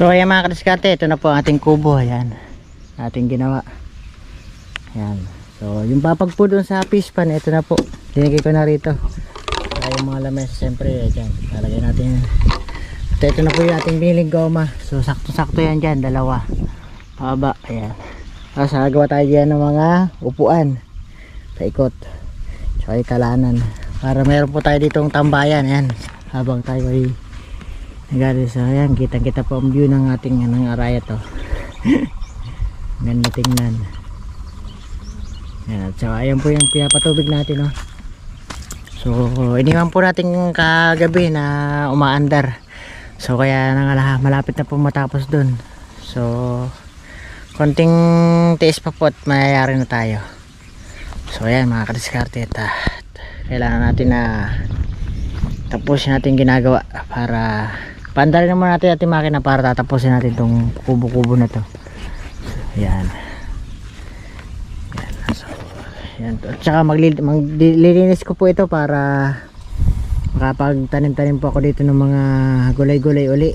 So ayan mga kadiskarte, ito na po ang ating kubo. Ayan. Ating ginawa. Ayan. So yung papag po dun sa fish pan, ito na po. Dinigay ko na rito. Kaya yung mga lamesa siyempre, ayan. Lalagay natin yan. At ito na po yung ating biniling goma. So sakto-sakto yan dyan, dalawa. Pababa, ayan. Tapos gagawa tayo dyan ng mga upuan. Sa ikot. Tsaka yung kalanan. Para meron po tayo ditong tambayan, ayan. Habang tayo ay Nagari sa ayan, kitang kita po ang view ng ating ng araya to. Ganda tingnan. Yan, at saka ayan po yung pinapatubig natin no. So, iniwan po natin kagabi na umaandar. So, kaya nangala, malapit na po matapos dun. So, konting tiis pa po at mayayari na tayo. So, ayan mga kadiskarte at kailangan natin na tapusin natin ginagawa para Paandarin naman natin ating makina para tatapusin natin tong kubo-kubo na to. Yan. Yan. So, yan. At saka maglil- maglilinis ko po ito para makapagtanim-tanim po ako dito ng mga gulay-gulay uli.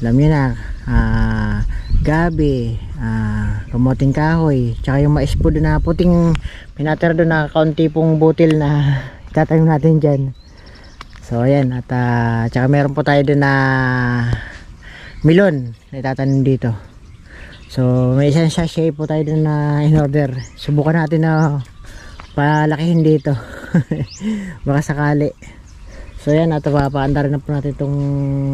Alam niyo na, ah, gabi, ah, kamoting kahoy, tsaka yung mais po doon na puting pinatira doon na kaunti pong butil na itatanim natin dyan. So ayan at uh, tsaka meron po tayo doon na milon na itatanim dito. So may isang sachet po tayo doon na in order. Subukan natin na palakihin dito. Baka sakali. So ayan at papaandar na po natin itong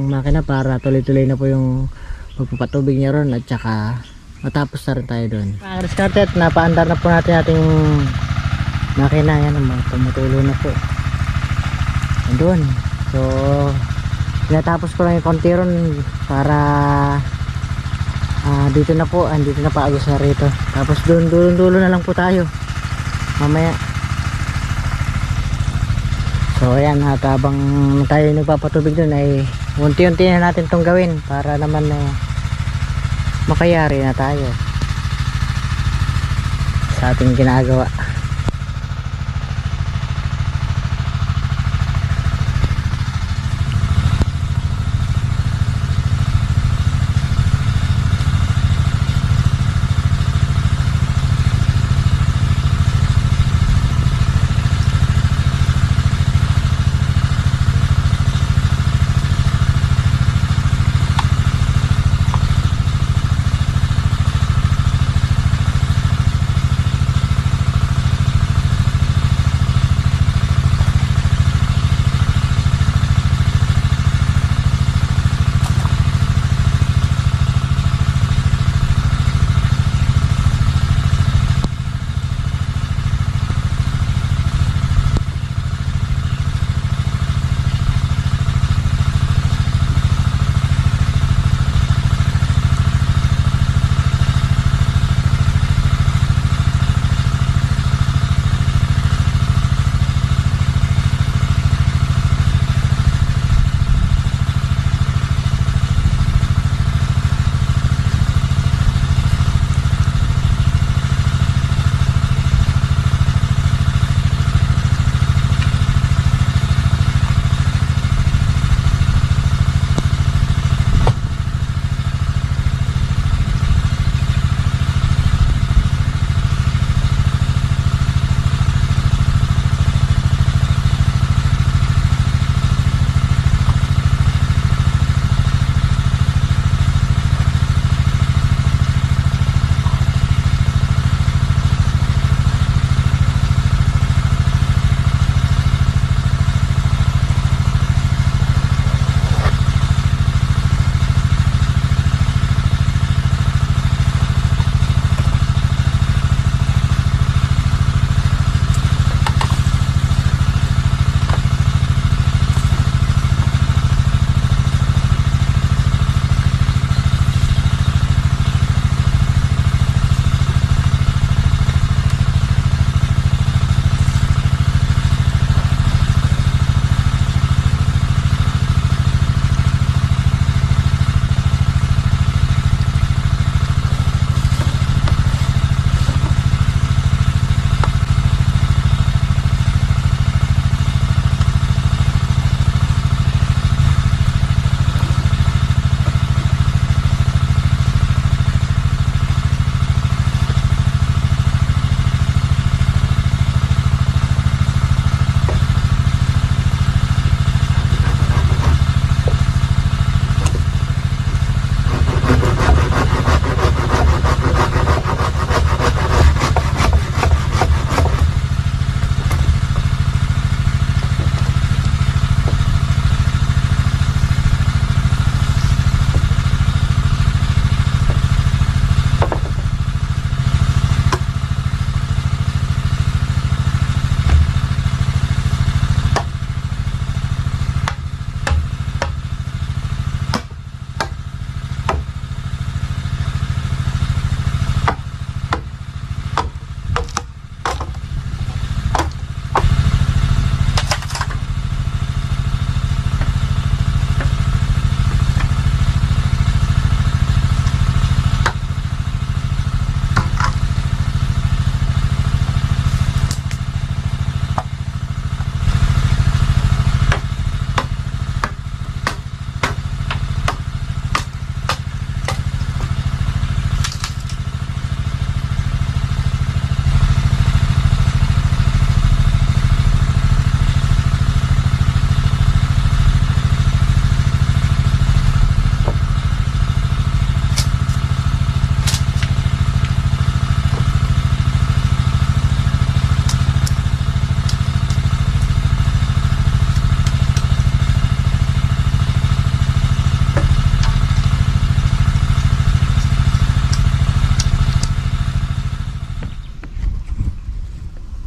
makina para tuloy-tuloy na po yung pagpapatubig niya ron at tsaka matapos na rin tayo doon. Mga discarded, napaandar na po natin ating makina. Yan, tumutulo na po doon so tinatapos ko lang yung konti ron para ah, dito na po. Andito na paagos na rito. Tapos doon dulo dulo na lang po tayo. Mamaya. So ayan at habang tayo nagpapatubig doon ay unti-unti na natin tong gawin para naman eh, makayari na tayo sa ating ginagawa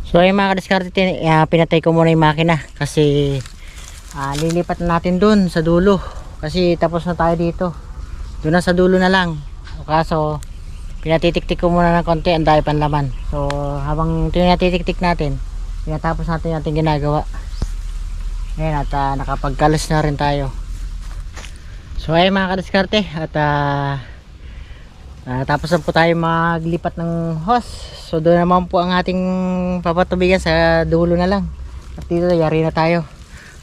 So ay mga kadiskarte, ah, pinatay ko muna yung makina kasi ah, lilipat na natin dun sa dulo. Kasi tapos na tayo dito. Doon na sa dulo na lang. Kaso pinatitiktik ko muna ng konti, ang dahil panlaman. So habang tinatitiktik natin, pinatapos natin yung ating ginagawa. Ngayon at ah, nakapagkalas na rin tayo. So ay mga kadiskarte at ah, ah, tapos na po tayo maglipat ng hose. So doon naman po ang ating papatubigan sa dulo na lang. At dito yari na tayo.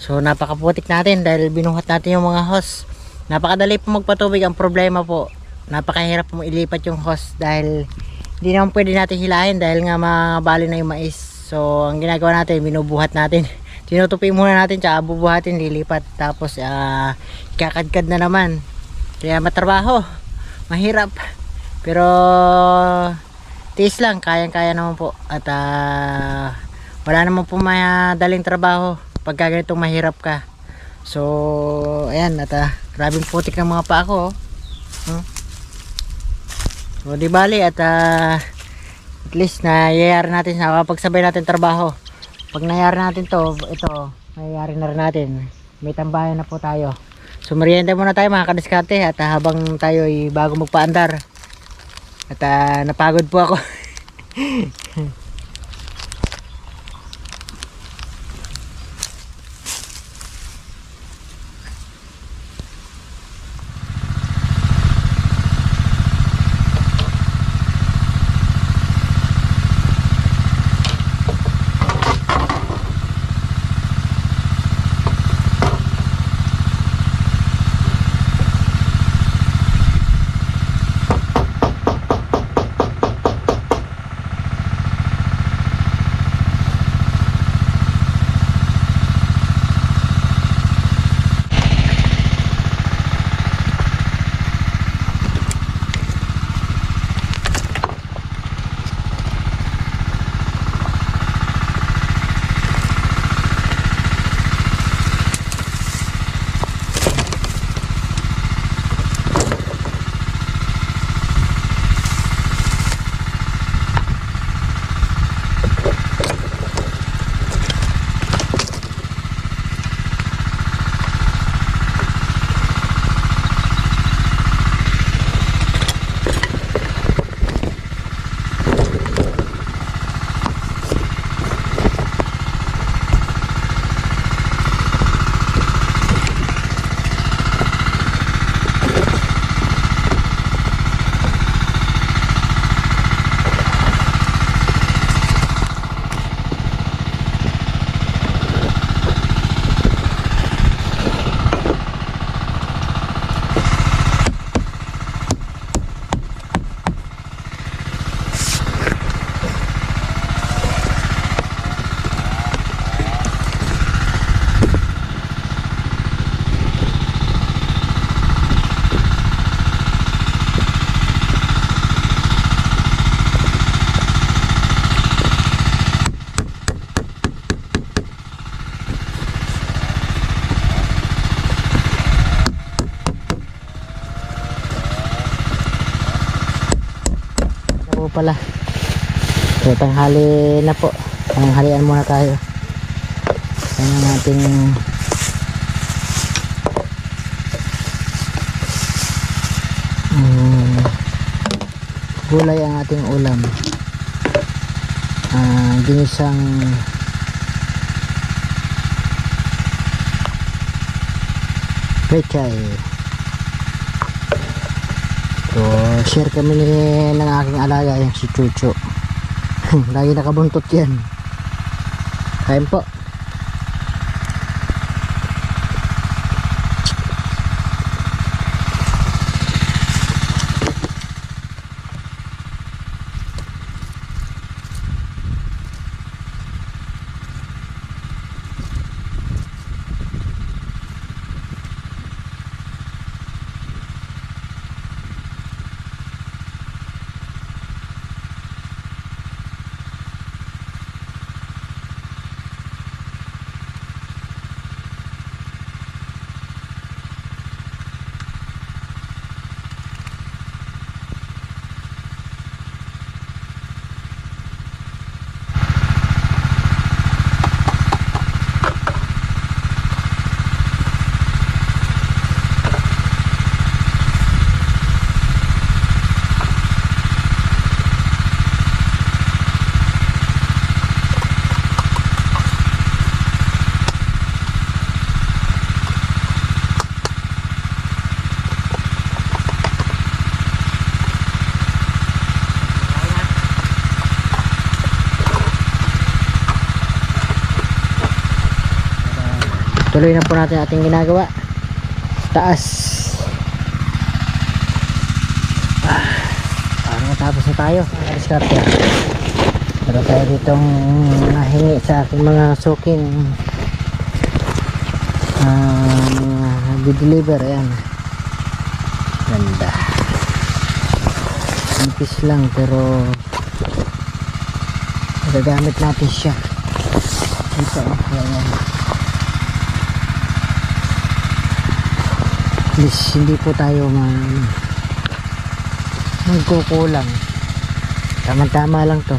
So napakaputik natin dahil binuhat natin yung mga hose. Napakadali po magpatubig. Ang problema po, napakahirap po ilipat yung hose dahil hindi naman pwede natin hilahin dahil nga mabali na yung mais. So ang ginagawa natin, binubuhat natin. Tinutupi muna natin tsaka bubuhatin, lilipat. Tapos ah kakadkad na naman. Kaya matrabaho. Mahirap. Pero tiis lang, kayang-kaya naman po. At ah, wala naman po madaling trabaho pagka ganitong mahirap ka. So, ayan, at ah, grabing putik ng mga paa ko. oh. Hmm? So, di bali, at ah, at least nayayari natin, nakapagsabay natin trabaho. Pag nayari natin to, ito, nayayari na rin natin. May tambayan na po tayo. So, merienda muna tayo mga kadiskate at habang tayo ay bago magpaandar. At ah, napagod po ako. tanghali na po. Tanghalian muna tayo. Yan ang ating mm, gulay ang ating ulam. Ah, ginisang pechay. So, share kami ni, ng aking alaga, yung si Chucho. Lagi nakabuntot yan. Kain po. Tuloy na po natin ating ginagawa. Taas. Ah, parang matapos na tayo diskarte. Pero tayo ditong nahingi sa ating mga suking um, deliver ayan. Ganda. Nipis lang pero magagamit natin siya. Dito ayan please hindi po tayo ma ano, magkukulang. Tama tama lang to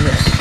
yes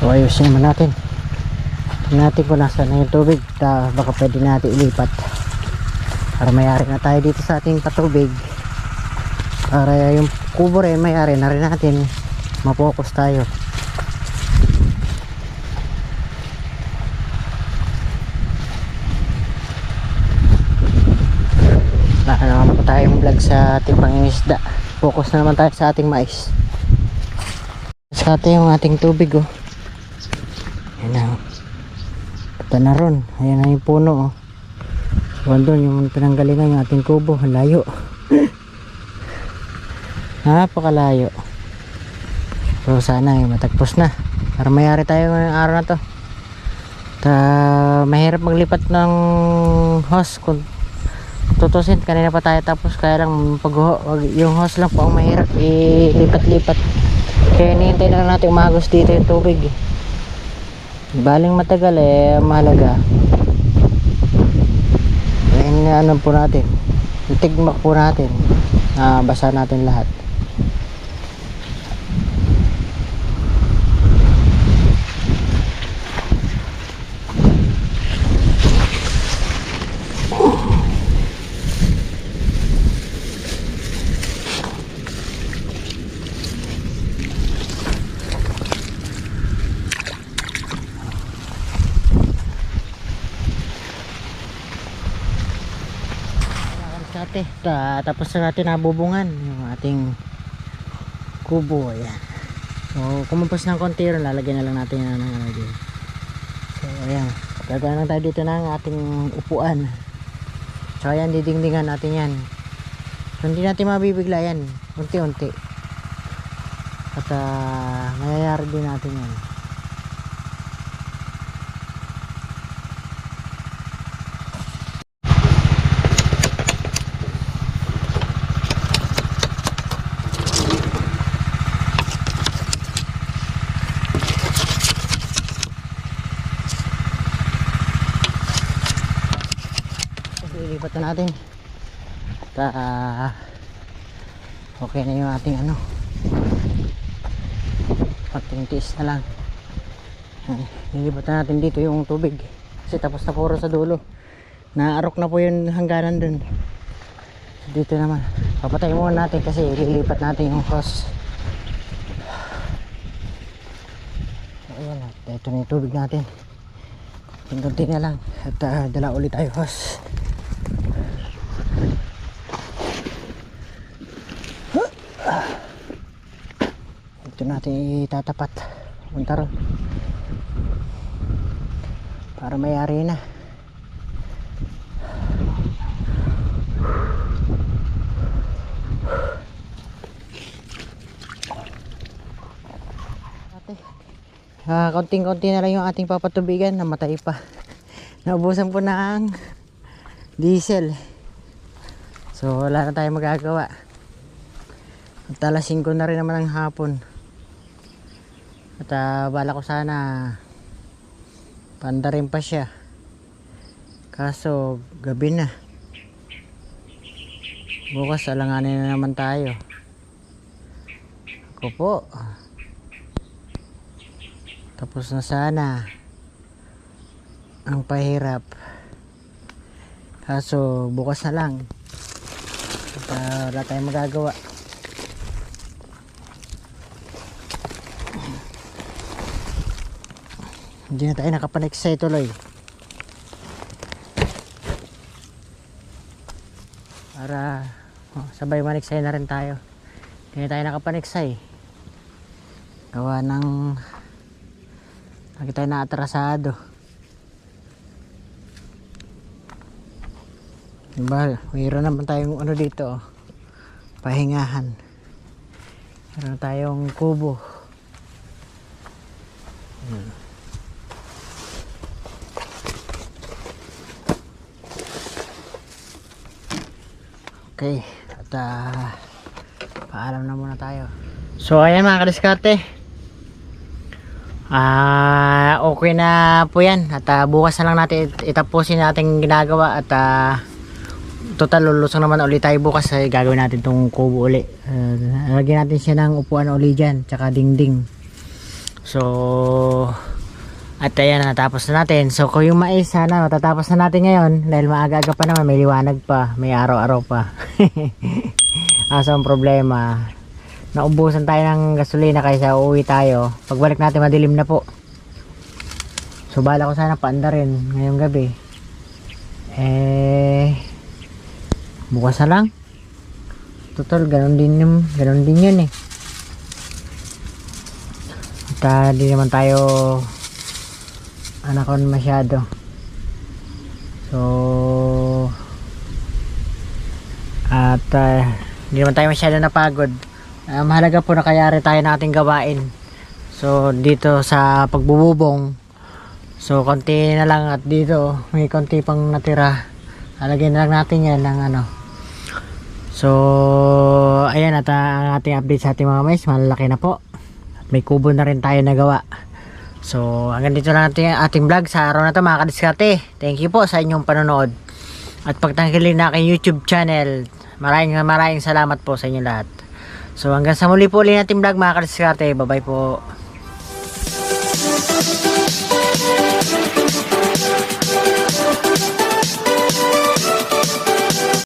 So ayusin naman natin. Natin kung nasa na yung tubig. Ta, baka pwede natin ilipat. Para mayari na tayo dito sa ating patubig. Para yung kubo rin mayari na rin natin. Mapokus tayo. Wala na naman po tayong vlog sa ating pangingisda. Focus na naman tayo sa ating mais. Sa atin yung ating tubig oh. Ayan na. oh. Punta na ron. Ayan na yung puno oh. Doon yung pinanggalingan yung ating kubo. Layo. Napakalayo. So sana ay matagpos na. Para mayari tayo ngayong araw na to. Ta mahirap maglipat ng host kung tutusin kanina pa tayo tapos kaya lang pag yung host lang po ang mahirap ilipat-lipat kaya hinihintay na lang natin umagos dito yung tubig eh. Baling matagal eh mahalaga. Ano po natin? Tigmak po natin. Na basa natin lahat Ta tapos na natin nabubungan yung ating kubo ayan. So, kumumpos ng konti rin, lalagyan na lang natin yan ng dito. So, ayan. Gagawin lang tayo dito ng ating upuan. So, ayan, didingdingan natin yan. So, hindi natin mabibigla yan. Unti-unti. At, ah, mayayari din natin yan. So, ilipat na natin. At, ah, okay na yung ating ano. Tiis na lang. Na natin dito yung tubig. Kasi tapos na puro sa dulo. Naarok na po yung hangganan dun. Dito naman. Papatay muna natin kasi lilipat natin yung hose. Ayan ito na yung tubig natin. Kunti na lang. At ah, dala ulit tayo hose. Ito natin itatapat. Punta ron. Para mayari na. Ate. Ah, konting-konti na lang yung ating papatubigan. Namatay pa. Naubusan po ng diesel. So wala na tayong magagawa. At alas 5 na rin naman ang hapon. At ah, bala ko sana panda rin pa siya. Kaso gabi na. Bukas alanganin na naman tayo. Ako po. Tapos na sana. Ang pahirap. Kaso bukas na lang. At ah, wala tayong magagawa. Hindi na tayo nakapaneksay tuloy. Para oh, sabay maneksay na rin tayo. Hindi na tayo nakapaneksay. Gawa ng lagi tayo na atrasado. Diba, mayroon naman tayong ano dito, oh. pahingahan. Meron tayong kubo. Okay, at ah, paalam na muna tayo. So ayan mga kadiskarte. Ah, okay na po yan. At ah, bukas na lang natin it- itapusin natin ginagawa at ah, total lulusong naman ulit tayo bukas ay gagawin natin tong kubo uli. Uh, lagyan natin siya ng upuan uli dyan, tsaka dingding. So, at ayan, natapos na natin. So, kung yung mais, sana matatapos na natin ngayon. Dahil maaga-aga pa naman, may liwanag pa. May araw-araw pa. Asa ang problema. Naubusan tayo ng gasolina kaysa uuwi tayo. Pagbalik natin, madilim na po. So, bala ko sana paanda rin ngayong gabi. Eh, bukas na lang. Total, ganun din, yung- ganun din yun eh. At ah, di naman tayo anakon masyado. So, at ah, hindi naman tayo masyado napagod. Ah, mahalaga po na kayari tayo ng gawain. So, dito sa pagbububong, so konti na lang at dito may konti pang natira. Alagyan na lang natin yan ng ano. So, ayan at ah, ang ating update sa ating mga mais, malalaki na po. At may kubo na rin tayo nagawa. So, hanggang dito lang natin ating vlog sa araw na to mga kadiskarte. Thank you po sa inyong panonood. At pagtangkiling na aking YouTube channel, maraming maraming salamat po sa inyo lahat. So, hanggang sa muli po ulit natin vlog mga kadiskarte. Bye-bye po.